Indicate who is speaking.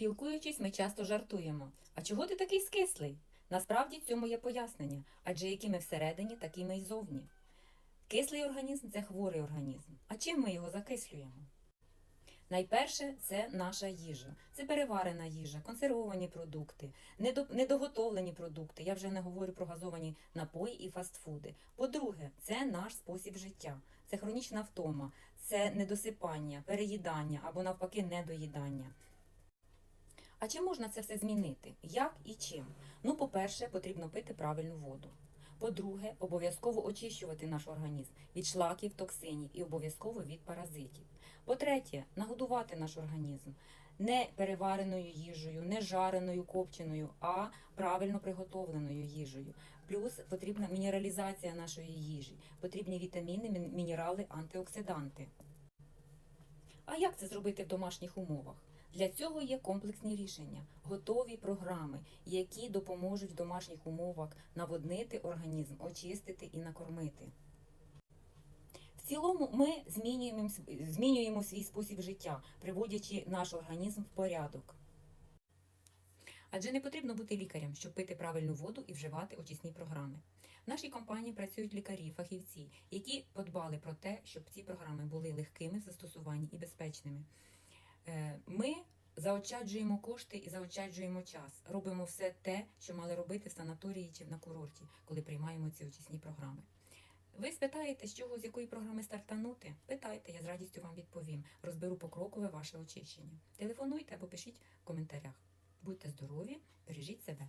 Speaker 1: Спілкуючись, ми часто жартуємо. А чого ти такий скислий? Насправді цьому є пояснення, адже які ми всередині, такі ми й зовні. Кислий організм це хворий організм. А чим ми його закислюємо? Найперше це наша їжа. Це переварена їжа, консервовані продукти, недо- недоготовлені продукти. Я вже не говорю про газовані напої і фастфуди. По-друге, це наш спосіб життя, це хронічна втома, це недосипання, переїдання або навпаки недоїдання. А чи можна це все змінити? Як і чим? Ну, по-перше, потрібно пити правильну воду. По-друге, обов'язково очищувати наш організм від шлаків, токсинів і обов'язково від паразитів. По-третє, нагодувати наш організм не перевареною їжею, не жареною копченою, а правильно приготовленою їжею. Плюс потрібна мінералізація нашої їжі, потрібні вітаміни, мінерали, антиоксиданти. А як це зробити в домашніх умовах? Для цього є комплексні рішення, готові програми, які допоможуть в домашніх умовах наводнити організм, очистити і накормити. В цілому ми змінюємо, змінюємо свій спосіб життя, приводячи наш організм в порядок. Адже не потрібно бути лікарем, щоб пити правильну воду і вживати очисні програми. В нашій компанії працюють лікарі, фахівці, які подбали про те, щоб ці програми були легкими в застосуванні і безпечними. Ми заощаджуємо кошти і заощаджуємо час. Робимо все те, що мали робити в санаторії чи на курорті, коли приймаємо ці очисні програми. Ви спитаєте, з чого з якої програми стартанути? Питайте, я з радістю вам відповім. Розберу покрокове ваше очищення. Телефонуйте або пишіть в коментарях. Будьте здорові, бережіть себе.